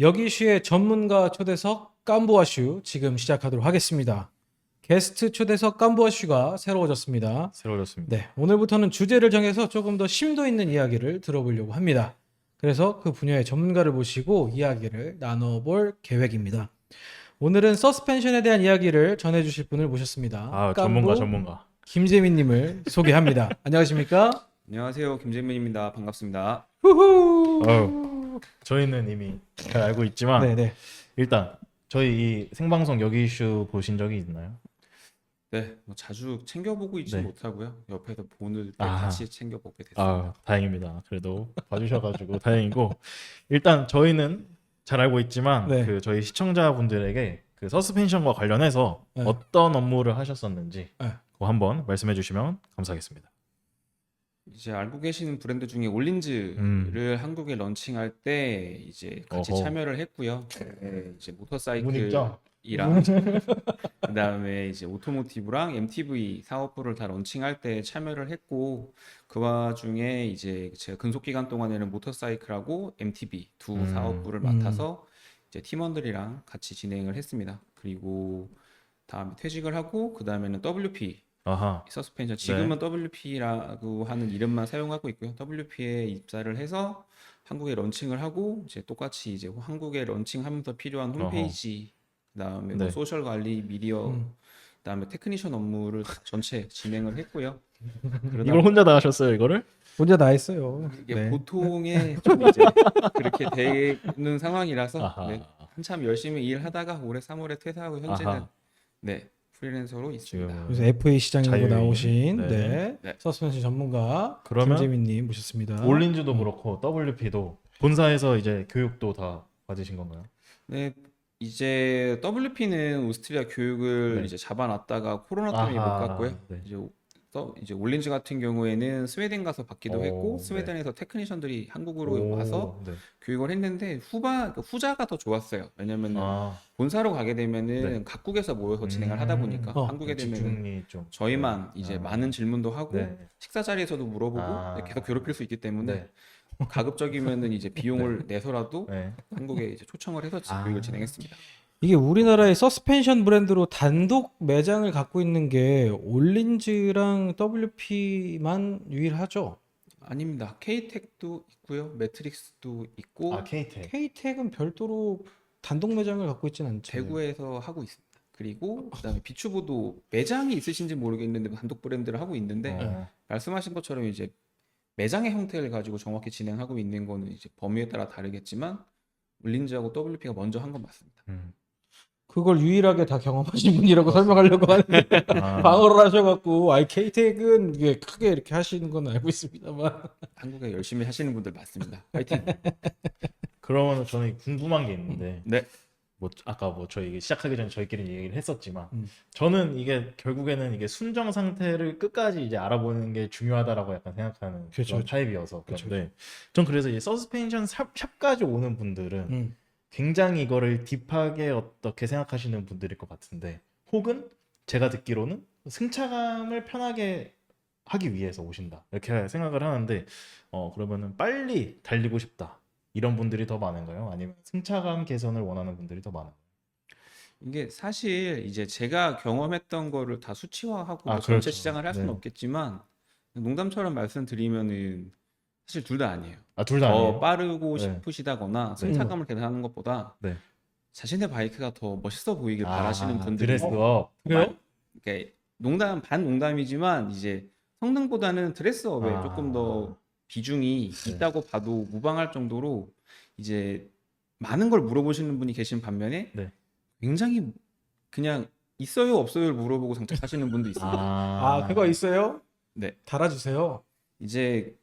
여기슈의 전문가 초대석 깜보아슈 지금 시작하도록 하겠습니다. 게스트 초대석 깜보아슈가 새로워졌습니다. 새로워졌습니다. 네, 오늘부터는 주제를 정해서 조금 더 심도 있는 이야기를 들어보려고 합니다. 그래서 그 분야의 전문가를 모시고 이야기를 나눠볼 계획입니다. 오늘은 서스펜션에 대한 이야기를 전해주실 분을 모셨습니다. 아 전문가 전문가. 김재민님을 소개합니다. 안녕하십니까? 안녕하세요 김재민입니다 반갑습니다 후후. 어우, 저희는 이미 잘 알고 있지만 네네. 일단 저희 이 생방송 여기 이슈 보신 적이 있나요? 네 뭐 자주 챙겨보고 있지 네. 못하고요 옆에서 보는 때 아. 같이 챙겨보게 됐습니다 아 다행입니다. 그래도 봐주셔가지고 다행이고 일단 저희는 잘 알고 있지만 네. 그 저희 시청자분들에게 그 서스펜션과 관련해서 네. 어떤 업무를 하셨었는지 네. 그거 한번 말씀해 주시면 감사하겠습니다. 이제 알고 계시는 브랜드 중에 올린즈를 음. 한국에 런칭할 때 이제 같이 어허. 참여를 했고요 네, 이제. 모터사이클이랑 그다음에 이제 오토모티브랑 MTV 사업부를 다 런칭할 때 참여를 했고 그 와중에 이제 제가 근속 기간 동안에는 모터사이클하고 MTV 두 음. 사업부를 음. 맡아서 이제 팀원들이랑 같이 진행을 했습니다. 그리고 다음에 퇴직을 하고 그 다음에는 WP 아하. 서스펜션 지금은 WP라고 하는 이름만 사용하고 있고요. WP에 입사를 해서 한국에 런칭을 하고 이제 똑같이 이제 한국에 런칭하면서 필요한 홈페이지 그다음에 뭐 네. 소셜 관리, 미디어, 음. 그다음에 테크니션 업무를 다 전체 진행을 했고요. 그러다 이걸 혼자 다 하셨어요 이거를? 혼자 다 했어요. 이게 네. 보통의 좀 이제 그렇게 되는 상황이라서 아하. 네, 한참 열심히 일하다가 올해 3월에 퇴사하고 현재는 아하. 네 프리랜서로 있습니다. 그래서 FA 자유인. 나오신 네. 네. 네. 서스펜션 전문가 그러면 김재민님 모셨습니다. 올린즈도 그렇고 WP도 본사에서 이제 교육도 다 받으신 건가요? 네, 이제 WP는 오스트리아 교육을 네. 이제 잡아놨다가 코로나 때문에 못 아하, 갔고요. 네. 이제 또 이제 올린즈 같은 경우에는 스웨덴 가서 받기도 오, 했고 네. 스웨덴에서 테크니션들이 한국으로 오, 와서 네. 교육을 했는데 후반 그 후자가 더 좋았어요. 왜냐면은 아, 본사로 가게 되면은 네. 각국에서 모여서 진행을 하다 음. 보니까 어, 한국에 되면은 집중이 좀 저희만 네. 이제 아. 많은 질문도 하고 네. 식사 자리에서도 물어보고 아. 계속 괴롭힐 수 있기 때문에 네. 가급적이면은 이제 비용을 내서라도 네. 한국에 이제 초청을 해서 아. 교육을 진행했습니다. 이게 우리나라의 서스펜션 브랜드로 단독 매장을 갖고 있는 게 올린즈랑 WP만 유일하죠. 아닙니다. K텍도 있고요. 매트릭스도 있고 아 K텍. K텍은 별도로 단독 매장을 갖고 있지는 않죠. 대구에서 하고 있습니다. 그리고 그다음에 비추보도 매장이 있으신지 모르겠는데 단독 브랜드를 하고 있는데 어. 말씀하신 것처럼 이제 매장의 형태를 가지고 정확히 진행하고 있는 거는 이제 범위에 따라 다르겠지만 울린즈하고 WP가 먼저 한 건 맞습니다. 음. 그걸 유일하게 다 경험하신 분이라고 설명하려고 하는데 아, 방어를 하셔갖고 아이 K텍은 이게 크게 이렇게 하시는 건 알고 있습니다만 한국에 열심히 하시는 분들 많습니다. 파이팅. 그러면 저는 궁금한 게 있는데 네. 뭐 아까 뭐 저희 시작하기 전에 저희끼리 얘기를 했었지만 음. 저는 이게 결국에는 이게 순정 상태를 끝까지 이제 알아보는 게 중요하다라고 약간 생각하는 그쵸, 그런 그쵸. 타입이어서 그쵸, 그런데 전 그래서 이제 서스펜션 샵, 샵까지 오는 분들은 음. 굉장히 이거를 딥하게 어떻게 생각하시는 분들일 것 같은데 혹은 제가 듣기로는 승차감을 편하게 하기 위해서 오신다 이렇게 생각을 하는데 어 그러면은 빨리 달리고 싶다 이런 분들이 더 많은가요? 아니면 승차감 개선을 원하는 분들이 더 많은가요? 이게 사실 이제 제가 경험했던 거를 다 수치화하고 아, 뭐 전체 그렇죠. 시장을 할 수는 네. 없겠지만 농담처럼 말씀드리면은 사실 둘 다 아니에요. 아 둘 다 더 아니에요? 빠르고 네. 싶으시다거나 네. 승차감을 계산하는 것보다 네. 자신의 바이크가 더 멋있어 보이길 아, 바라시는 분들이 드레스업 그래요? 그러니까 농담 반 농담이지만 이제 성능보다는 드레스업에 아. 조금 더 비중이 네. 있다고 봐도 무방할 정도로 이제 많은 걸 물어보시는 분이 계신 반면에 네. 굉장히 그냥 있어요 없어요를 물어보고 장착하시는 분도 있습니다. 아 그거 있어요? 네. 달아주세요. 이제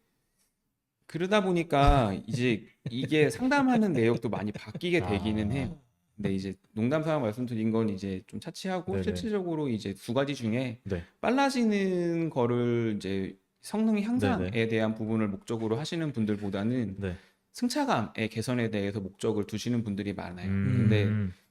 그러다 보니까 이제 이게 상담하는 내역도 많이 바뀌게 되기는 아. 해요. 근데 이제 농담 삼아 말씀드린 건 이제 좀 차치하고 네네. 실질적으로 이제 두 가지 중에 네. 빨라지는 거를 이제 성능 향상에 네네. 대한 부분을 목적으로 하시는 분들보다는 네. 승차감의 개선에 대해서 목적을 두시는 분들이 많아요. 음. 근데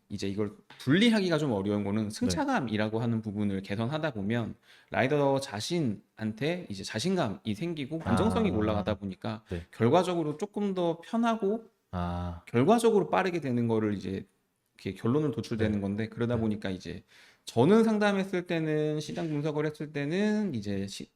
이제 이걸 분리하기가 좀 어려운 거는 승차감이라고 하는 부분을 개선하다 보면 라이더 자신한테 이제 자신감이 생기고 안정성이 아. 올라가다 보니까 네. 결과적으로 조금 더 편하고 아, 결과적으로 빠르게 되는 거를 이제 이렇게 결론을 도출되는 건데 그러다 보니까 이제 저는 상담했을 때는 시장 분석을 했을 때는 이제 시,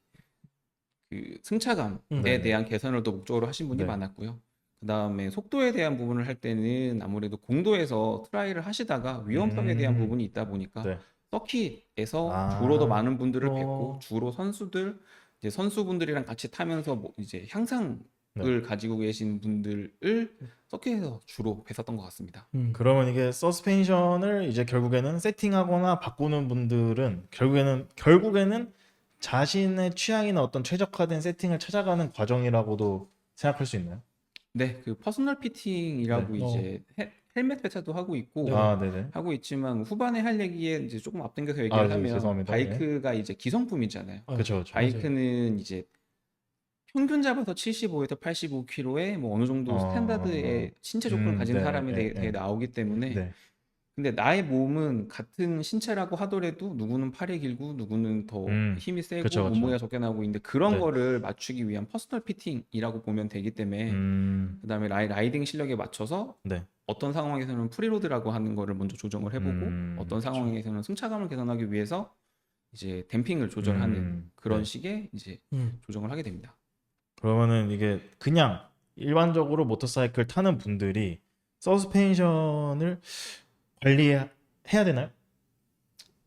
그 승차감에 음. 네. 대한 개선을 더 목적으로 하신 분이 네. 많았고요. 그 다음에 속도에 대한 부분을 할 때는 아무래도 공도에서 트라이를 하시다가 위험성에 대한 음. 부분이 있다 보니까 네. 서킷에서 아. 주로 더 많은 분들을 어. 뵙고 주로 선수들 이제 선수분들이랑 같이 타면서 뭐 이제 향상을 네. 가지고 계신 분들을 서킷에서 주로 뵀었던 것 같습니다. 음. 그러면 이게 서스펜션을 이제 결국에는 세팅하거나 바꾸는 분들은 결국에는 결국에는 자신의 취향이나 어떤 최적화된 세팅을 찾아가는 과정이라고도 생각할 수 있나요? 네, 그 퍼스널 피팅이라고 네. 이제 헬- 헬멧 회차도 하고 있고 네. 아, 네네. 하고 있지만 후반에 할 얘기에 이제 조금 앞당겨서 얘기를 아, 네, 하면 죄송합니다. 바이크가 이제 기성품이잖아요. 어, 그렇죠, 그렇죠. 바이크는 이제 평균 잡아서 75에서 85kg의 뭐 어느 정도 어, 스탠다드의 신체 조건을 음, 가진 네, 사람이 네, 되게, 네. 되게 나오기 때문에 네. 근데 나의 몸은 같은 신체라고 하더라도 누구는 팔이 길고 누구는 더 음, 힘이 세고 그쵸, 그쵸. 몸무게가 적게 나오고 있는데 그런 네. 거를 맞추기 위한 퍼스널 피팅이라고 보면 되기 때문에 음, 그다음에 라이, 라이딩 실력에 맞춰서 네. 어떤 상황에서는 프리로드라고 하는 거를 먼저 조정을 해보고 음, 어떤 그쵸. 상황에서는 승차감을 개선하기 위해서 이제 댐핑을 조절하는 음, 그런 네. 식의 이제 음. 조정을 하게 됩니다. 그러면은 이게 그냥 일반적으로 모터사이클 타는 분들이 서스펜션을 관리해야 되나요?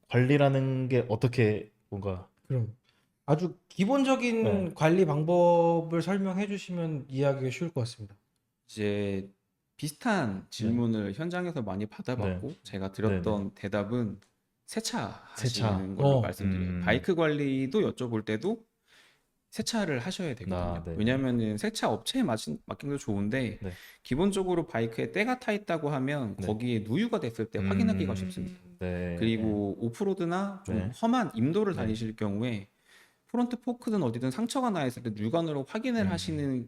관리라는 게 어떻게 뭔가 그럼 아주 기본적인 네. 관리 방법을 설명해 주시면 이해하기가 쉬울 것 같습니다. 이제 비슷한 질문을 현장에서 많이 받아봤고 제가 드렸던 대답은 세차 세차. 하시는 걸로 어. 말씀드려요. 음. 바이크 관리도 여쭤볼 때도 세차를 하셔야 되거든요. 아, 네. 왜냐하면은 세차 업체에 맡긴, 맡긴 도 좋은데 네. 기본적으로 바이크에 때가 타 있다고 하면 네. 거기에 누유가 됐을 때 음, 확인하기가 쉽습니다. 네. 그리고 오프로드나 좀 네. 험한 임도를 네. 다니실 경우에 프론트 포크든 어디든 상처가 나 있을 때 육안으로 확인을 음. 하시는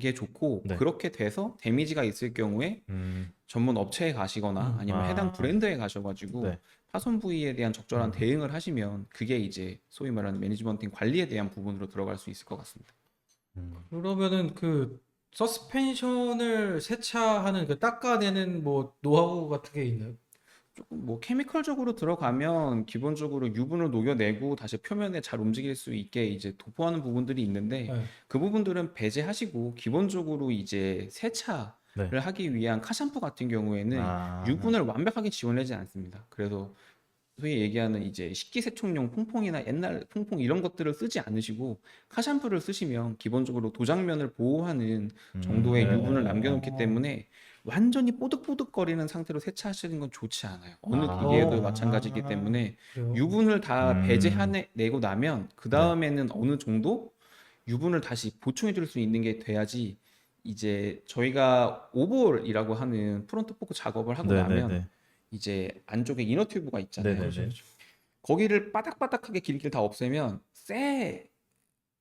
게 좋고 네. 그렇게 돼서 데미지가 있을 경우에 음, 전문 업체에 가시거나 음. 아니면 아. 해당 브랜드에 가셔가지고 네. 파손 부위에 대한 적절한 음. 대응을 하시면 그게 이제 소위 말하는 매니지먼팅 관리에 대한 부분으로 들어갈 수 있을 것 같습니다. 음. 그러면은 그 서스펜션을 세차하는 그 닦아내는 뭐 노하우 같은 게 있나요? 조금 뭐 케미컬적으로 들어가면 기본적으로 유분을 녹여내고 다시 표면에 잘 움직일 수 있게 이제 도포하는 부분들이 있는데 네. 그 부분들은 배제하시고 기본적으로 이제 세차를 네. 하기 위한 카샴푸 같은 경우에는 아, 유분을 완벽하게 지원하지 않습니다. 그래서 소위 얘기하는 이제 식기세척용 퐁퐁이나 옛날 퐁퐁 이런 것들을 쓰지 않으시고 카샴푸를 쓰시면 기본적으로 도장면을 보호하는 정도의 음, 유분을 네. 남겨놓기 때문에 완전히 뽀득뽀득거리는 상태로 세차하시는 건 좋지 않아요. 어느 아. 기계에도 어. 마찬가지이기 때문에 그래요? 유분을 다 음. 배제해내고 나면 그 다음에는 어느 정도 유분을 다시 보충해 줄 수 있는 게 돼야지 이제 저희가 오볼이라고 하는 프론트 포크 작업을 하고 네, 나면 네, 네. 이제 안쪽에 이너 튜브가 있잖아요. 네, 네, 그렇죠, 네. 그렇죠. 거기를 바닥바닥하게 길게 다 없애면 새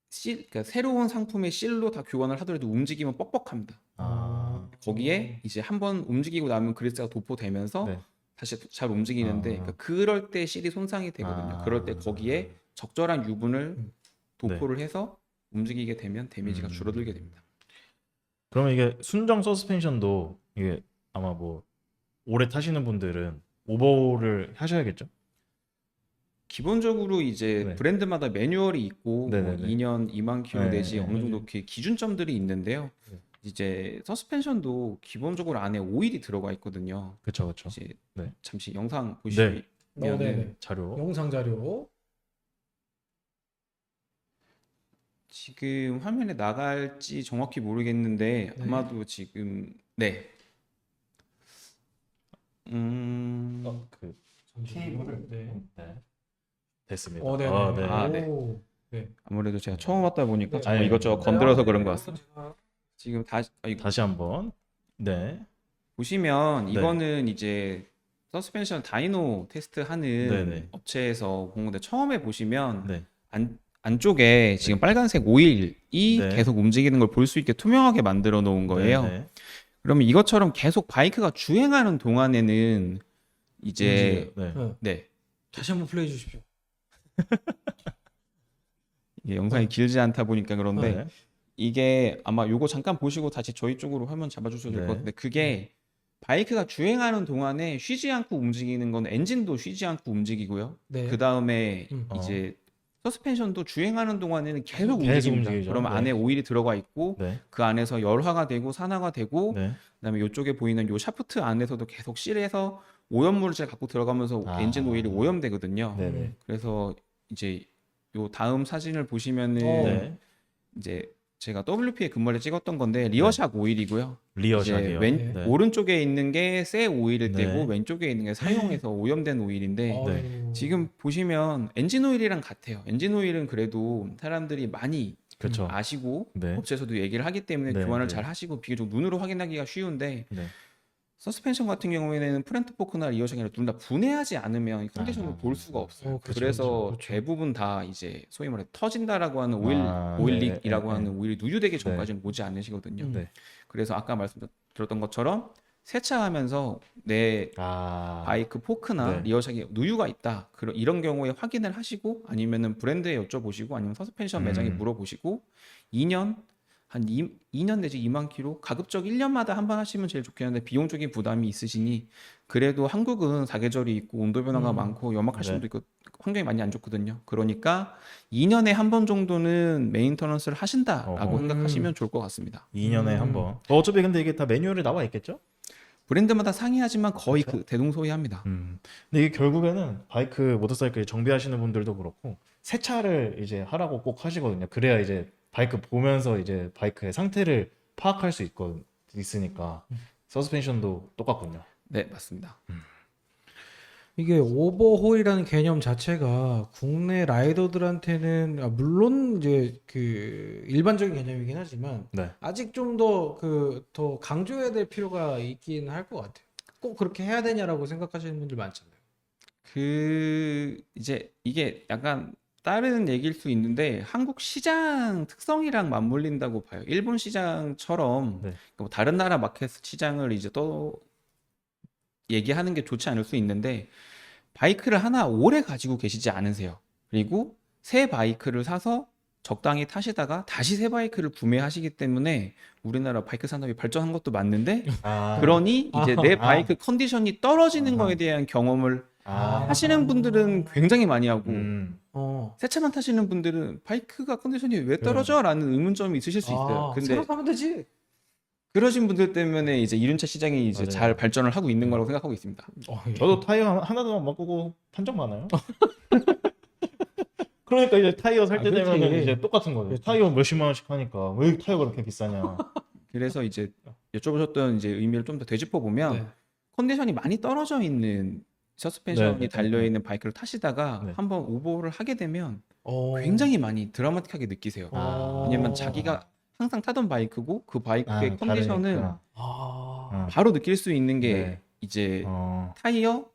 실, 그러니까 새로운 상품의 실로 다 교환을 하더라도 움직이면 뻑뻑합니다. 아, 거기에 이제 한번 움직이고 나면 그리스가 도포되면서 네. 다시 잘 움직이는데 아. 그러니까 그럴 때 실이 손상이 되거든요. 아. 그럴 때 거기에 적절한 유분을 음. 도포를 해서 움직이게 되면 데미지가 음. 줄어들게 됩니다. 그러면 이게 순정 서스펜션도 이게 아마 뭐 오래 타시는 분들은 오버를 하셔야겠죠? 기본적으로 이제 네. 브랜드마다 매뉴얼이 있고 뭐 네네네. 2년 2만 킬로 네, 내지 네, 어느 정도 기준점들이 있는데요. 네. 이제 서스펜션도 기본적으로 안에 오일이 들어가 있거든요. 그렇죠, 그렇죠. 이제 네. 잠시 영상 어, 보시면 네네. 자료. 영상 자료. 지금 화면에 나갈지 정확히 모르겠는데 네. 아마도 지금 네. 음, 어, 그 케이블을. 네. 네. 됐습니다. 어, 네. 아, 네. 아, 네. 오. 네. 아무래도 제가 처음 왔다 보니까 네. 아니, 이것저것 네. 건드려서 그런 것 같습니다. 지금 다시 아, 이거 다시 한번. 네. 보시면 네. 이거는 이제 서스펜션 다이노 테스트 하는 네네. 업체에서 본 건데 처음에 보시면 네. 안 안쪽에 지금 빨간색 오일이 네. 계속 움직이는 걸 볼 수 있게 투명하게 만들어 놓은 거예요. 네, 네. 그러면 이것처럼 계속 바이크가 주행하는 동안에는 이제 네. 네. 네 다시 한번 플레이 해 주십시오. 이게 영상이 길지 않다 보니까 그런데 네. 이게 아마 요거 잠깐 보시고 다시 저희 쪽으로 화면 잡아주셔도 될 네. 것 같은데 그게 바이크가 주행하는 동안에 쉬지 않고 움직이는 건 엔진도 쉬지 않고 움직이고요. 네. 그 다음에 음. 이제 서스펜션도 주행하는 동안에는 계속 계속 움직입니다. 움직이죠. 그러면 네. 안에 오일이 들어가 있고 네. 그 안에서 열화가 되고 산화가 되고 네. 그다음에 이쪽에 보이는 요 샤프트 안에서도 계속 실에서 오염물질 갖고 들어가면서 아. 엔진 오일이 오염되거든요. 네. 네. 그래서 이제 요 다음 사진을 보시면은 어. 네. 이제 제가 WP에 근무를 찍었던 건데 리어샥 오일이고요. 이제 리어샷이요. 왼 네. 오른쪽에 있는 게새 오일일 네. 때고 왼쪽에 있는 게 사용해서 오염된 오일인데 어우. 네. 지금 보시면 엔진 오일이랑 같아요. 엔진 오일은 그래도 사람들이 많이 그렇죠. 아시고 네. 업체에서도 얘기를 하기 때문에 네, 교환을 네. 잘 하시고 비교적 눈으로 확인하기가 쉬운데 네. 서스펜션 같은 경우에는 프렌트 포크나 리어샥이나 둘다 분해하지 않으면 이 컨디션을 아, 볼 수가 없어요. 어, 그렇죠, 그래서 그렇죠, 그렇죠. 대부분 다 이제 소위 말해 터진다라고 하는 오일 아, 오일릭이라고 네, 네, 하는 오일이 누유되기 전까지는 오지 않으시거든요. 음. 네. 그래서 아까 말씀드렸던 것처럼 세차하면서 내 아. 바이크 포크나 네. 리어샥에 누유가 있다. 그런 이런 경우에 확인을 하시고 아니면은 브랜드에 여쭤보시고 아니면 서스펜션 매장에 음. 물어보시고 2년 한 2, 2년 내지 2만 킬로 가급적 1년마다 한 번 하시면 제일 좋겠는데 비용적인 부담이 있으시니 그래도 한국은 사계절이 있고 온도 변화가 음. 많고 염막할 네. 수도 있고 환경이 많이 안 좋거든요. 그러니까 2년에 한 번 정도는 메인터넌스를 하신다라고 어허. 생각하시면 좋을 것 같습니다. 2년에 음. 한 번. 어차피 근데 이게 다 매뉴얼에 나와 있겠죠? 브랜드마다 상이하지만 거의 그렇죠. 그 대동소이합니다. 음. 근데 이게 결국에는 바이크 모터사이클 정비하시는 분들도 그렇고 세차를 이제 하라고 꼭 하시거든요. 그래야 이제 바이크 보면서 이제 바이크의 상태를 파악할 수 있거 있으니까 서스펜션도 똑같군요. 네, 맞습니다. 이게 오버홀이라는 개념 자체가 국내 라이더들한테는 아, 물론 이제 그 일반적인 개념이긴 하지만 네. 아직 좀 더 그 더 강조해야 될 필요가 있긴 할 것 같아요. 꼭 그렇게 해야 되냐라고 생각하시는 분들 많잖아요. 그 이제 이게 약간 다른 얘기일 수 있는데 한국 시장 특성이랑 맞물린다고 봐요. 일본 시장처럼 네. 뭐 다른 나라 마켓 시장을 이제 또 얘기하는 게 좋지 않을 수 있는데 바이크를 하나 오래 가지고 계시지 않으세요. 그리고 새 바이크를 사서 적당히 타시다가 다시 새 바이크를 구매하시기 때문에 우리나라 바이크 산업이 발전한 것도 맞는데 아. 그러니 이제 내 바이크 컨디션이 떨어지는 아하. 거에 대한 경험을 아. 하시는 분들은 굉장히 많이 하고 음. 어. 새 차만 타시는 분들은 바이크가 컨디션이 왜 떨어져? 라는 의문점이 있으실 수 있어요. 아, 근데 새로 사면 되지. 그러신 분들 때문에 이제 이륜차 시장이 이제 맞아요. 잘 발전을 하고 있는 거라고 생각하고 있습니다. 어, 예. 저도 타이어 하나- 하나도 바꾸고 판적 많아요. 그러니까 이제 타이어 살 때 아, 그렇지. 되면 이제 똑같은 거죠. 그렇지. 타이어 몇십만 원씩 하니까 왜 타이어가 그렇게 비싸냐. 그래서 이제 여쭤보셨던 이제 의미를 좀 더 되짚어 보면 네. 컨디션이 많이 떨어져 있는 서스펜션이 네, 네, 달려 네. 있는 바이크를 타시다가 네. 한번 오버를 하게 되면 어. 굉장히 많이 드라마틱하게 느끼세요. 어. 왜냐면 자기가 항상 타던 바이크고 그 바이크의 아, 다르니까. 아. 어. 바로 느낄 수 있는 게 네. 이제 어. 타이어,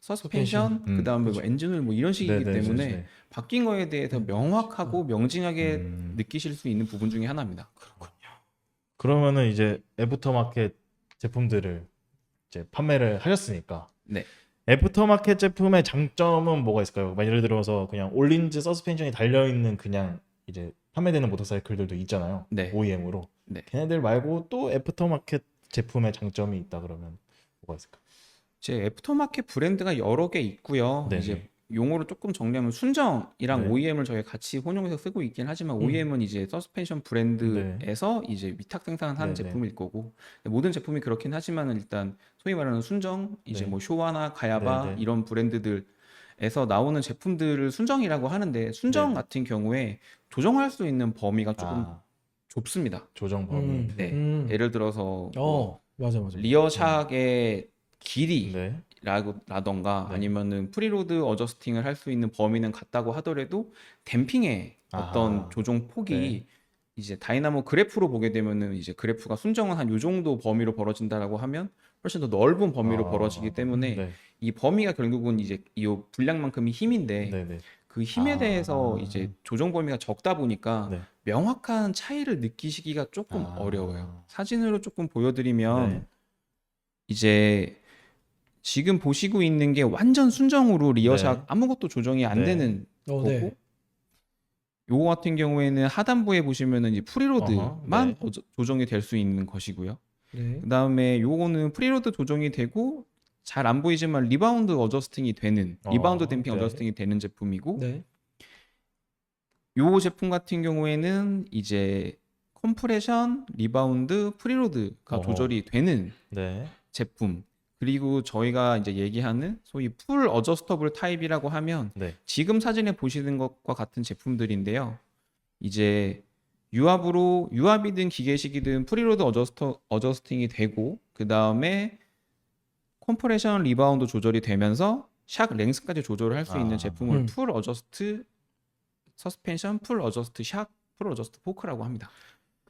서스펜션, 음, 그 다음에 뭐 엔진을 뭐 이런 식이기 네, 네, 때문에 네, 네. 바뀐 거에 대해서 명확하고 명징하게 음. 느끼실 수 있는 부분 중에 하나입니다. 그러면은 이제 애프터마켓 제품들을 이제 판매를 하셨으니까 네. 애프터마켓 제품의 장점은 뭐가 있을까요? 막 예를 들어서 그냥 올린즈 서스펜션이 달려 있는 그냥 이제 판매되는 모터사이클들도 있잖아요. 네. OEM으로. 네. 걔네들 말고 또 애프터마켓 제품의 장점이 있다 그러면 뭐가 있을까? 제 애프터마켓 브랜드가 여러 개 있고요. 네. 이제 용어를 조금 정리하면 순정이랑 네. OEM을 저희 같이 혼용해서 쓰고 있긴 하지만 음. OEM은 이제 서스펜션 브랜드에서 이제 위탁 생산하는 네, 네. 제품일 거고 모든 제품이 그렇긴 하지만은 일단 소위 말하는 순정 이제 네. 뭐 쇼와나 가야바 네, 네. 이런 브랜드들 에서 나오는 제품들을 순정이라고 하는데 순정 네. 같은 경우에 조정할 수 있는 범위가 조금 아, 좁습니다. 조정 범위. 음. 네. 음. 예를 들어서 뭐 어. 맞아 맞아. 리어샥의 길이 네. 라던가 네. 아니면은 프리로드 어저스팅을 할 수 있는 범위는 같다고 하더라도 댐핑의 어떤 아하. 조정 폭이 네. 이제 다이나모 그래프로 보게 되면은 이제 그래프가 순정은 한 요 정도 범위로 벌어진다라고 하면 훨씬 더 넓은 범위로 아, 벌어지기 때문에 네. 이 범위가 결국은 이제 이 분량만큼이 힘인데 네, 네. 그 힘에 아. 대해서 이제 조정 범위가 적다 보니까 네. 명확한 차이를 느끼시기가 조금 아. 어려워요. 사진으로 조금 보여드리면 네. 이제 지금 보시고 있는 게 완전 순정으로 리어샥 네. 아무것도 조정이 안 네. 되는 어, 거고 네. 요거 같은 경우에는 하단부에 보시면은 이제 프리로드만 어허, 네. 어저- 조정이 될 수 있는 것이고요. 네. 그다음에 요거는 프리로드 조정이 되고 잘 안 보이지만 리바운드 어저스팅이 되는 어, 리바운드 댐핑 네. 어저스팅이 되는 제품이고 네. 요 제품 같은 경우에는 이제 컴프레션, 리바운드, 프리로드가 어허. 조절이 되는 네. 제품. 그리고 저희가 이제 얘기하는 소위 풀 어저스터블 타입이라고 하면 네. 지금 사진에 보시는 것과 같은 제품들인데요. 이제 유압으로 유압이든 기계식이든 프리로드 어저스터 어저스팅이 되고 그 다음에 컴프레션 리바운드 조절이 되면서 샥 랭스까지 조절을 할 수 있는 아. 제품을 음. 풀 어저스트 서스펜션, 풀 어저스트 샥, 풀 어저스트 포크라고 합니다.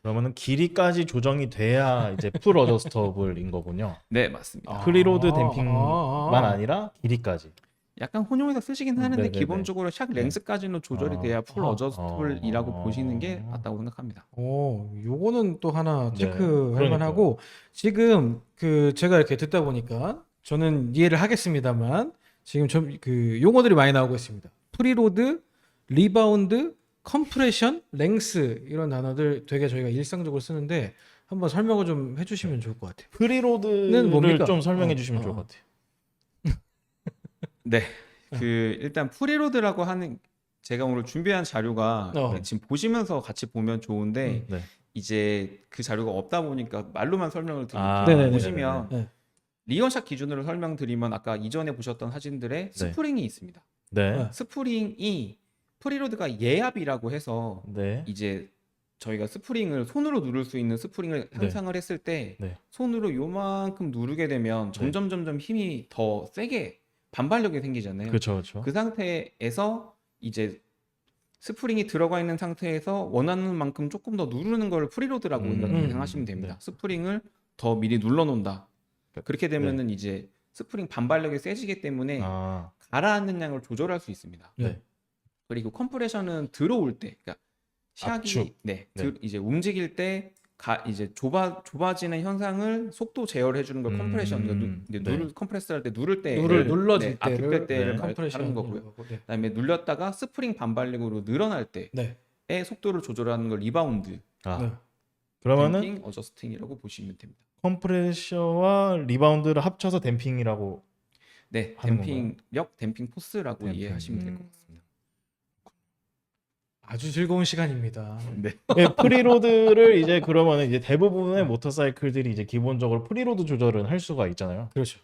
그러면은 길이까지 조정이 돼야 이제 풀 어저스터블인 거군요. 네, 맞습니다. 아. 프리로드 아, 댐핑만 아, 아. 아니라 길이까지. 약간 혼용해서 쓰시긴 하는데 네네네. 기본적으로 샥 랭스까지는 조절이 아. 돼야 풀 아. 어저스트블이라고 아. 보시는 게 맞다고 생각합니다. 오, 요거는 또 하나 네, 체크할 그러니까요. 만하고 지금 그 제가 이렇게 듣다 보니까 저는 이해를 하겠습니다만 지금 좀 그 용어들이 많이 나오고 있습니다. 프리로드, 리바운드, 컴프레션, 랭스 이런 단어들 되게 저희가 일상적으로 쓰는데 한번 설명을 좀 해주시면 좋을 것 같아요. 프리로드를 뭡니까? 좀 설명해 어, 주시면 어. 좋을 것 같아요. 네. 그 일단 프리로드라고 하는 제가 오늘 준비한 자료가 어. 지금 보시면서 같이 보면 좋은데 네. 이제 그 자료가 없다 보니까 말로만 설명을 드릴게요. 아, 네네네. 보시면 네. 리어샷 기준으로 설명드리면 아까 이전에 보셨던 사진들에 스프링이 있습니다. 네. 네. 스프링이 프리로드가 예압이라고 해서 네. 이제 저희가 스프링을 손으로 누를 수 있는 스프링을 네. 상상을 했을 때 네. 손으로 요만큼 누르게 되면 점점 점점 힘이 더 세게 반발력이 생기잖아요. 그렇죠. 그렇죠. 그 상태에서 이제 스프링이 들어가 있는 상태에서 원하는 만큼 조금 더 누르는 걸 프리로드라고 음. 생각하시면 됩니다. 네. 스프링을 더 미리 눌러 놓는다. 그- 그렇게 되면은 이제 스프링 반발력이 세지기 때문에 아, 가라앉는 양을 조절할 수 있습니다. 네. 그리고 컴프레션은 들어올 때, 그러니까 샥이 압축. 네, 네. 들- 이제 움직일 때 가, 이제 좁아 좁아지는 현상을 속도 제어를 해주는 걸 음, 컴프레션, 그러니까 누, 이제 네. 누를 컴프레스 할 때 누를 때 누를 눌러질 네, 때를 압축될 때를 네. 말- 컴프레션 하는 거고요. 네. 그다음에 눌렸다가 스프링 반발력으로 늘어날 때의 네. 속도를 조절하는 걸 리바운드, 아. 네. 그러면은 댐핑, 어저스팅이라고 보시면 됩니다. 컴프레셔와 리바운드를 합쳐서 댐핑이라고 네, 댐핑력, 댐핑 포스라고 댐핑. 이해하시면 될 음. 것 같습니다. 아주 즐거운 시간입니다. 네. 네, 프리로드를 이제 그러면은 이제 대부분의 모터사이클들이 이제 기본적으로 프리로드 조절은 할 수가 있잖아요. 그렇죠.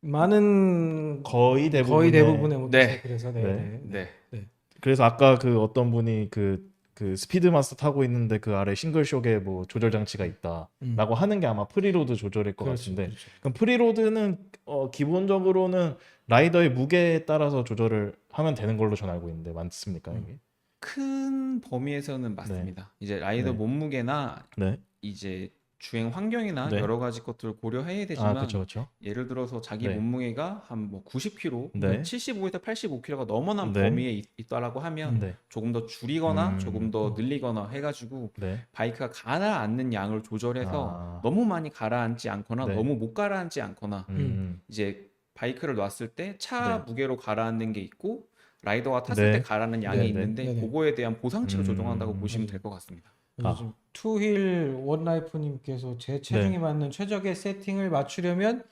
많은 거의 대부분 거의 대부분의 모터사이클에서 네. 네. 네. 네. 그래서 아까 그 어떤 분이 그, 그 스피드 마스터 타고 있는데 그 아래 싱글 쇼에 뭐 조절 장치가 있다라고 음. 하는 게 아마 프리로드 조절일 것 그렇죠, 같은데 그렇죠. 그럼 프리로드는 어, 기본적으로는 라이더의 무게에 따라서 조절을 하면 되는 걸로 전 알고 있는데 맞습니까 음. 이게? 큰 범위에서는 맞습니다. 이제 라이더 네. 몸무게나 네. 이제 주행 환경이나 네. 여러 가지 것들을 고려해야 아 되지만 그렇죠 그렇죠. 예를 들어서 자기 네. 몸무게가 한 뭐 90kg, 네. 75에서 85kg가 넘어난 네. 범위에 있, 있다라고 하면 네. 조금 더 줄이거나 음. 조금 더 늘리거나 해가지고 네. 바이크가 가라앉는 양을 조절해서 아. 너무 많이 가라앉지 않거나 네. 너무 못 가라앉지 않거나 음. 이제 바이크를 놨을 때차 네. 무게로 가라앉는 게 있고 라이더가 탔을 네. 때 가라앉는 양이 네, 네. 있는데 네, 네. 그거에 대한 보상치를 음. 조정한다고 보시면 될 것 같습니다. 아. 요즘 투힐 원라이프님께서 제 체중에 네. 맞는 최적의 세팅을 맞추려면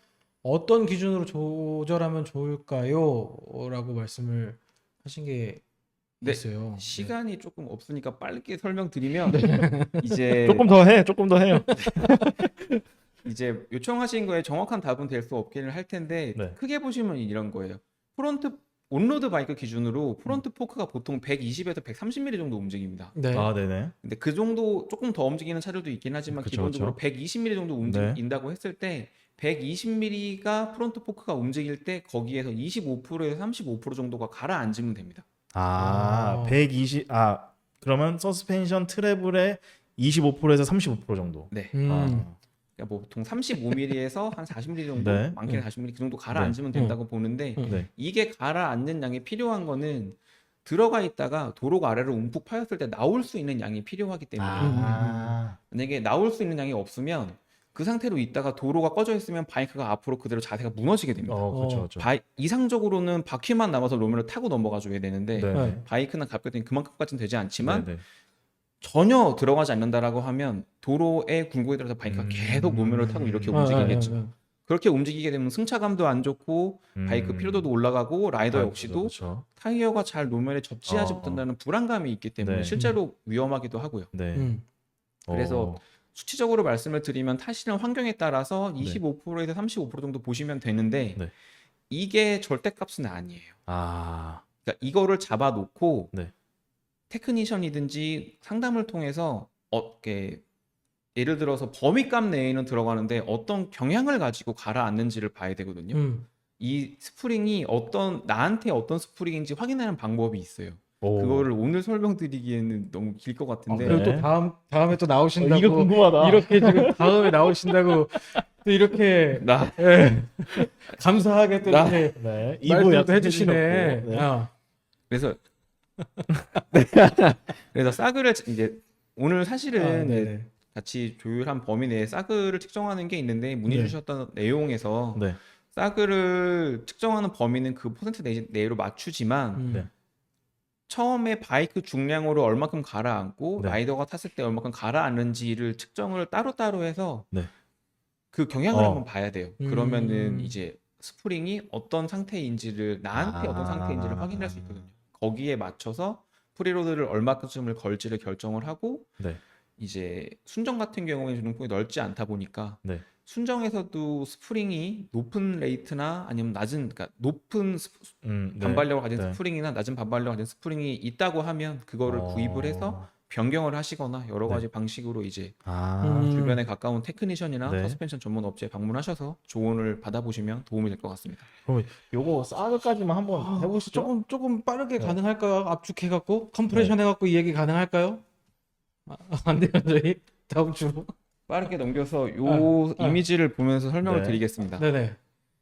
어떤 기준으로 조절하면 좋을까요? 라고 말씀을 하신 게 네. 있어요. 시간이 조금 없으니까 빠르게 설명드리면 이제 조금 더 해, 조금 더 해요. 이제 요청하신 거에 정확한 답은 될 수 없기는 할 텐데 네. 크게 보시면 이런 거예요. 프론트 온로드 바이크 기준으로 프론트 포크가 보통 120에서 130mm 정도 움직입니다. 네. 아, 네네. 근데 그 정도 조금 더 움직이는 차들도 있긴 하지만 그쵸, 기본적으로 120mm 정도 움직인다고 했을 때 120mm가 프론트 포크가 움직일 때 거기에서 25%에서 35% 정도가 가라앉으면 됩니다. 아, 아. 120, 아, 그러면 서스펜션 트래블의 25%에서 35% 정도. 네. 음. 아, 그러니까 뭐 보통 35mm에서 한 40mm 정도, 네. 많게는 40mm 그 정도 가라앉으면 된다고 보는데 음. 네. 이게 가라앉는 양이 필요한 거는 들어가 있다가 도로가 아래로 움푹 파였을 때 나올 수 있는 양이 필요하기 때문에 아, 만약에 나올 수 있는 양이 없으면 그 상태로 있다가 도로가 꺼져 있으면 바이크가 앞으로 그대로 자세가 무너지게 됩니다. 어, 그렇죠, 어. 그렇죠. 바이- 이상적으로는 바퀴만 남아서 로면을 타고 넘어가 줘야 되는데 네. 네. 바이크는 가볍게 그만큼까지는 되지 않지만 네, 네. 전혀 들어가지 않는다라고 하면 도로에 굴곡에 들어서 바이크가 음. 계속 노면을 타고 이렇게 아, 움직이겠죠. 아, 아, 그렇게 움직이게 되면 승차감도 안 좋고 바이크 음. 피로도도 올라가고 라이더 아, 역시도 그렇죠. 타이어가 잘 노면에 접지하지 어. 못한다는 불안감이 있기 때문에 네. 실제로 위험하기도 하고요. 네. 음. 그래서 어, 수치적으로 말씀을 드리면 타시는 환경에 따라서 25%에서 35% 정도 보시면 되는데 네. 이게 절대값은 아니에요. 아, 그러니까 이거를 잡아놓고 네. 테크니션이든지 상담을 통해서 어게 예를 들어서 범위값 내에는 들어가는데 어떤 경향을 가지고 가라앉는지를 봐야 되거든요. 음. 이 스프링이 어떤 나한테 어떤 스프링인지 확인하는 방법이 있어요. 오. 그거를 오늘 설명드리기에는 너무 길것 아, 같은데 그리고 네. 또 다음 다음에 또 어, 나오신다고 이거 궁금하다. 이렇게 지금 다음에 나오신다고 또 이렇게 나 예. 감사하게 또 나- 이렇게 네. 말씀도 해주시네. 네. 아, 그래서 그래서 싸그를 이제 오늘 사실은 아, 네네. 같이 조율한 범위 내에 싸그를 측정하는 게 있는데 문의 네. 주셨던 내용에서 네. 싸그를 측정하는 범위는 그 퍼센트 내, 내로 맞추지만 음. 네. 처음에 바이크 중량으로 얼마큼 가라앉고 네. 라이더가 탔을 때 얼마큼 가라앉는지를 측정을 따로따로 해서 네. 그 경향을 어. 한번 봐야 돼요. 음. 그러면은 이제 스프링이 어떤 상태인지를 나한테 아. 어떤 상태인지를 확인할 수 있거든요. 거기에 맞춰서 프리로드를 얼마큼을 걸지를 결정을 하고 네. 이제 순정 같은 경우에 중폭이 넓지 않다 보니까 네. 순정에서도 스프링이 높은 레이트나 아니면 낮은 그러니까 높은 스- 음, 네. 반발력을 가진 네. 스프링이나 낮은 반발력을 가진 스프링이 있다고 하면 그거를 어. 구입을 해서 변경을 하시거나 여러 네. 가지 방식으로 이제 아, 음. 주변에 가까운 테크니션이나 네. 서스펜션 전문 업체에 방문하셔서 조언을 받아보시면 도움이 될 것 같습니다. 요거 싸그까지만 한번 해보시죠. 조금 조금 빠르게 네. 가능할까요? 압축해갖고 컴프레션 해갖고 이 얘기 가능할까요? 아, 안 돼요 저희 다음 주. 빠르게 넘겨서 요 아, 아. 이미지를 보면서 설명을 네. 드리겠습니다. 네네.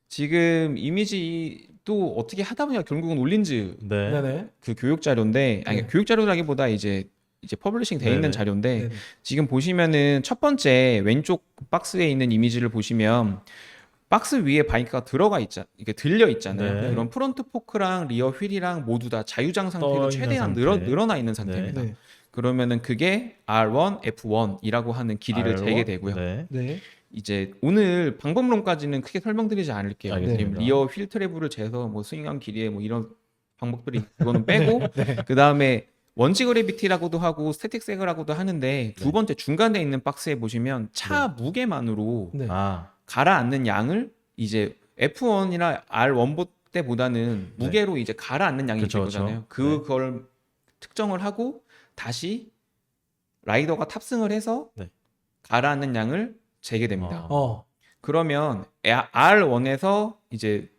지금 이미지도 어떻게 하다 보니까 결국은 올린즈 네. 네네. 그 교육 자료인데 아니 네. 교육 자료라기보다 이제 이제 퍼블리싱 돼 있는 네네. 자료인데 네네. 지금 보시면은 첫 번째 왼쪽 박스에 있는 이미지를 보시면 박스 위에 바이크가 들어가 있자 이게 들려 있잖아요. 네. 그럼 프론트 포크랑 리어 휠이랑 모두 다 자유장 상태로 최대한 상태. 늘어 늘어나 있는 상태입니다. 네. 그러면은 그게 R1, F1이라고 하는 길이를 R1? 재게 되고요. 네. 네. 이제 오늘 방법론까지는 크게 설명드리지 않을게요. 알겠습니다. 리어 휠 트래블을 재서 뭐 스윙한 길이에 뭐 이런 방법들이 그거는 빼고 네. 그 다음에 원지 그래비티라고도 하고 스태틱 세그라고도 하는데 두 네. 번째 중간에 있는 박스에 보시면 차 무게만으로 네. 아, 가라앉는 양을 이제 F1이나 R1 때보다는 네. 무게로 이제 가라앉는 양이 그쵸, 되거든요. 그쵸. 네. 그걸 특정을 하고 다시 라이더가 탑승을 해서 네. 가라앉는 양을 재게 됩니다. 어. 어. 그러면 R1에서 이제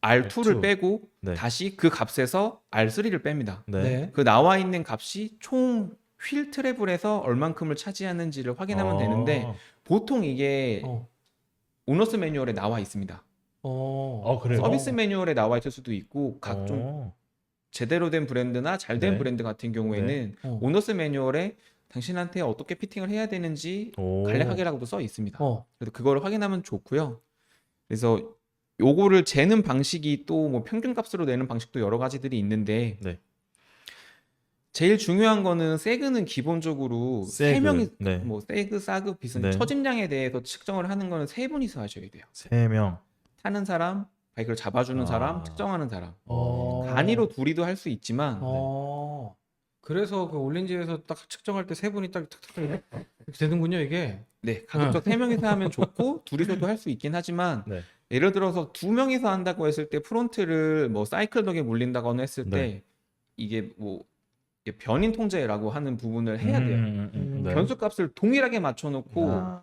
R2를 R2. 빼고 네. 다시 그 값에서 R3를 뺍니다. 네. 네. 그 나와 있는 값이 총 휠 트래블에서 얼만큼을 차지하는지를 확인하면 어. 되는데 보통 이게 어. 오너스 매뉴얼에 나와 있습니다. 어. 어, 그래요? 서비스 매뉴얼에 나와 있을 수도 있고 각종 어. 제대로 된 브랜드나 잘 된 네. 브랜드 같은 경우에는 어. 오너스 매뉴얼에 당신한테 어떻게 피팅을 해야 되는지 오. 간략하게라고도 써 있습니다. 어. 그래서 그거를 확인하면 좋고요. 그래서 요거를 재는 방식이 또 뭐 평균값으로 내는 방식도 여러 가지들이 있는데 네. 제일 중요한 거는 세그는 기본적으로 세 세그. 명이 네. 뭐 세그, 사그, 비슨 네. 처짐량에 대해서 측정을 하는 거는 세 분이서 하셔야 돼요. 세 명. 타는 사람, 바이크를 잡아주는 아. 사람, 측정하는 사람. 어. 단위로 둘이도 할 수 있지만 어. 그래서 그 올린지에서 딱 측정할 때 세 분이 딱 탁탁 이렇게 되는군요 이게. 네 가급적 세 명이서 하면 좋고 둘이서도 할 수 있긴 하지만 네. 예를 들어서 두 명이서 한다고 했을 때 프론트를 뭐 사이클 덕에 물린다거나 했을 때 네. 이게 뭐 이게 변인 통제라고 하는 부분을 해야 돼요. 음, 음, 음. 네. 변수 값을 동일하게 맞춰놓고 아.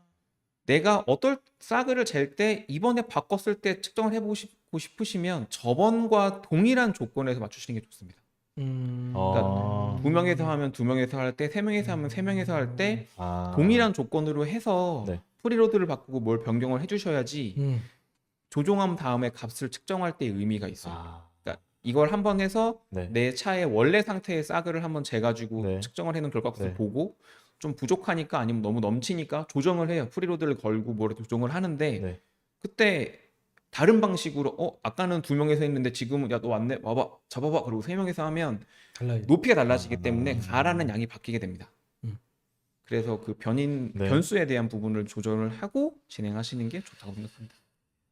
내가 어떨 싸그를 잴 때 이번에 바꿨을 때 측정을 해보고 싶고 싶으시면 저번과 동일한 조건에서 맞추시는 게 좋습니다. 음. 어. 두 명에서 하면 두 명에서 할 때, 세 명에서 하면 세 명에서 할때 아. 동일한 조건으로 해서 네. 프리로드를 바꾸고 뭘 변경을 해주셔야지 음. 조종함 다음에 값을 측정할 때 의미가 있어요. 아. 그러니까 이걸 한번 해서 네. 내 차의 원래 상태의 싸그를 한번 재가지고 네. 측정을 해놓은 결과값을 네. 보고 좀 부족하니까 아니면 너무 넘치니까 조정을 해요. 프리로드를 걸고 뭐를 조정을 하는데 네. 그때 다른 방식으로 어 아까는 두 명에서 했는데 지금은 야 너 왔네 와봐 잡아봐 그리고 세 명에서 하면 달라요. 높이가 달라지기 아. 때문에 가라는 양이 바뀌게 됩니다. 음. 그래서 그 변인 네. 변수에 대한 부분을 조절을 하고 진행하시는 게 좋다고 생각합니다.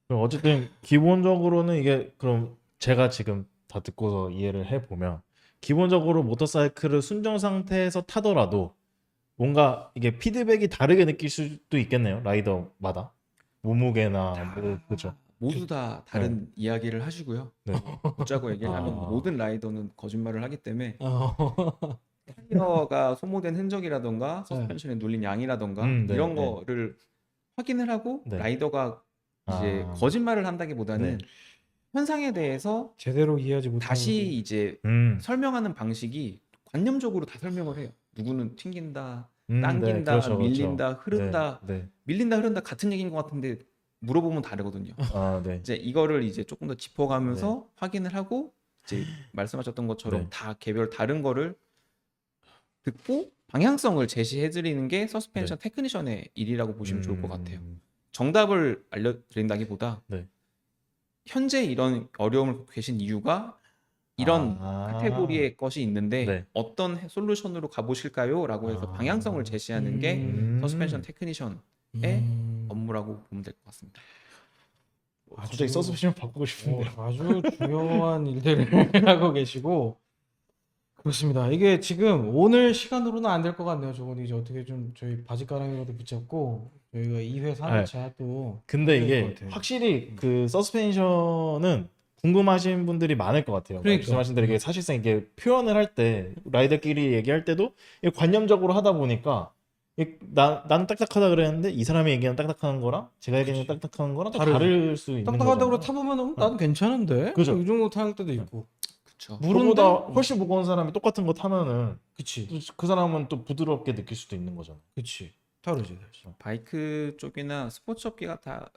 그럼 어쨌든 기본적으로는 이게 그럼 제가 지금 다 듣고서 이해를 해 보면 기본적으로 모터사이클을 순정 상태에서 타더라도 뭔가 이게 피드백이 다르게 느낄 수도 있겠네요 라이더마다 몸무게나 뭐 그죠 모두 다 다른 이야기를 하시고요. 네. 붙자고 얘기를 하면 아. 모든 라이더는 거짓말을 하기 때문에 어. 타이어가 소모된 흔적이라던가 서스펜션에 눌린 양이라던가 음, 네, 이런 네. 거를 확인을 하고 네. 라이더가 이제 아. 거짓말을 한다기보다는 네. 현상에 대해서 제대로 이해하지 못하는 다시 이제 음, 설명하는 방식이 관념적으로 다 설명을 해요. 누구는 튕긴다, 음, 네, 당긴다, 그렇죠, 그렇죠. 밀린다, 흐른다, 네, 네. 밀린다, 흐른다 같은 얘기인 것 같은데 물어보면 다르거든요. 아, 네. 이제 이거를 이제 조금 더 짚어가면서 확인을 하고 이제 말씀하셨던 것처럼 네. 다 개별 다른 거를 듣고 방향성을 제시해드리는 게 서스펜션 테크니션의 일이라고 보시면 좋을 것 같아요. 음, 정답을 알려드린다기보다 네. 현재 이런 어려움을 겪고 계신 이유가 이런 아. 카테고리의 것이 있는데 네. 어떤 해- 솔루션으로 가보실까요? 라고 해서 아. 방향성을 제시하는 게 음. 서스펜션 테크니션 음. 업무라고 보면 될 것 같습니다. 갑자기 아주- 서스펜션 바꾸고 어, 싶은데 아주 중요한 일들을 하고 계시고 그렇습니다. 이게 지금 오늘 시간으로는 안 될 것 같네요. 저건 이제 어떻게 좀 저희 바지가랑이라도 붙잡고 저희가 2회 3회차 또 근데 것 이게 같아요. 확실히 그 서스펜션은 궁금하신 분들이 많을 것 같아요. 그러니까. 말씀하신 대로 이게 사실상 이게 표현을 할 때 라이더끼리 얘기할 때도 이게 관념적으로 하다 보니까 이게 나 나는 딱딱하다 그랬는데 이 사람이 얘기하는 딱딱한 거랑 제가 얘기하는 딱딱한 거랑 또 다르죠. 다를 수 있는 딱딱하다고 거잖아요. 타보면 음, 나도 괜찮은데 그죠. 이 정도 탈 때도 있고 그렇죠. 무른데 그보다 훨씬 무거운 사람이 똑같은 거 타면은 그치 또그 사람은 또 부드럽게 느낄 수도 있는 거잖아요. 그치 다르지 다르지. 바이크 쪽이나 스포츠 업계가 다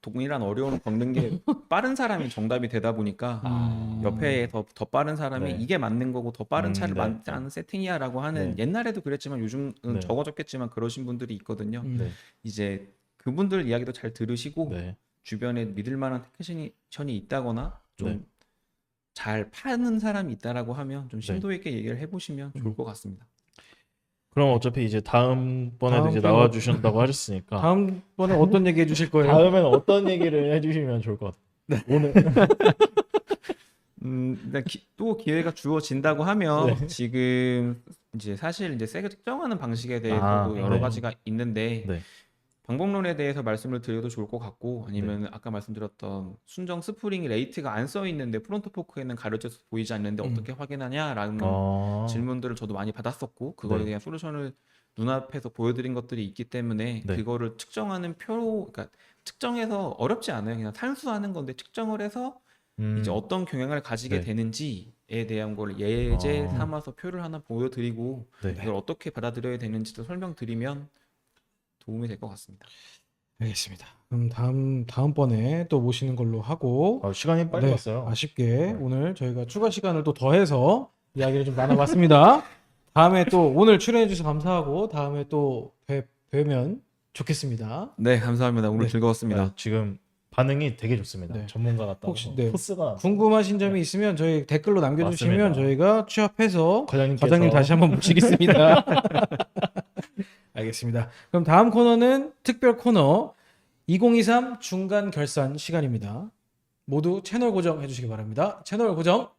동일한 어려움을 겪는 게 빠른 사람이 정답이 되다 보니까 음. 옆에 더, 더 빠른 사람이 네. 이게 맞는 거고 더 빠른 음, 차를 네. 만드는 세팅이야라고 하는 옛날에도 그랬지만 요즘은 네. 적어졌겠지만 그러신 분들이 있거든요. 음. 네. 이제 그분들 이야기도 잘 들으시고 네. 주변에 믿을 만한 테크니션이 있다거나 네. 좀잘 파는 사람이 있다라고 하면 좀 네. 심도 있게 얘기를 해보시면 좋을 것 같습니다. 그럼 어차피 이제 다음번에도 다음 이제 나와 주신다고 하셨으니까 다음번에 어떤 얘기 해주실 거예요? 다음에는 어떤 얘기를 해주시면 좋을 것 같아요. 오늘 음, 근데 기- 또 기회가 주어진다고 하면 네. 지금 이제 사실 이제 색을 특정하는 방식에 대해서도 아, 여러 네. 가지가 있는데 네. 방법론에 대해서 말씀을 드려도 좋을 것 같고 아니면 아까 말씀드렸던 순정 스프링 레이트가 안 써 있는데 프론트 포크에는 가려져서 보이지 않는데 음. 어떻게 확인하냐라는 어... 질문들을 저도 많이 받았었고 그거에 네. 대한 솔루션을 눈앞에서 보여드린 것들이 있기 때문에 네. 그거를 측정하는 표, 그러니까 측정해서 어렵지 않아요. 그냥 산수하는 건데 측정을 해서 음, 이제 어떤 경향을 가지게 네. 되는지에 대한 걸 예제 아. 삼아서 표를 하나 보여드리고 네. 이걸 어떻게 받아들여야 되는지도 설명드리면 도움이 될 것 같습니다. 알겠습니다. 그럼 다음 다음번에 또 모시는 걸로 하고 아, 시간이 빨리 네, 갔어요. 아쉽게 네. 오늘 저희가 추가 시간을 또 더해서 이야기를 좀 나눠봤습니다. 다음에 또 오늘 출연해 주셔서 감사하고 다음에 또 뵈, 뵈면 좋겠습니다. 네, 감사합니다. 오늘 네. 즐거웠습니다. 아, 지금 반응이 되게 좋습니다. 네. 전문가 같다. 혹시, 네. 포스가 궁금하신 점이 있으면 저희 댓글로 남겨주시면 맞습니다. 저희가 취합해서 과장님께서 과장님 다시 한번 모시겠습니다. 알겠습니다. 그럼 다음 코너는 특별 코너 2023 중간 결산 시간입니다. 모두 채널 고정 해 주시기 바랍니다. 채널 고정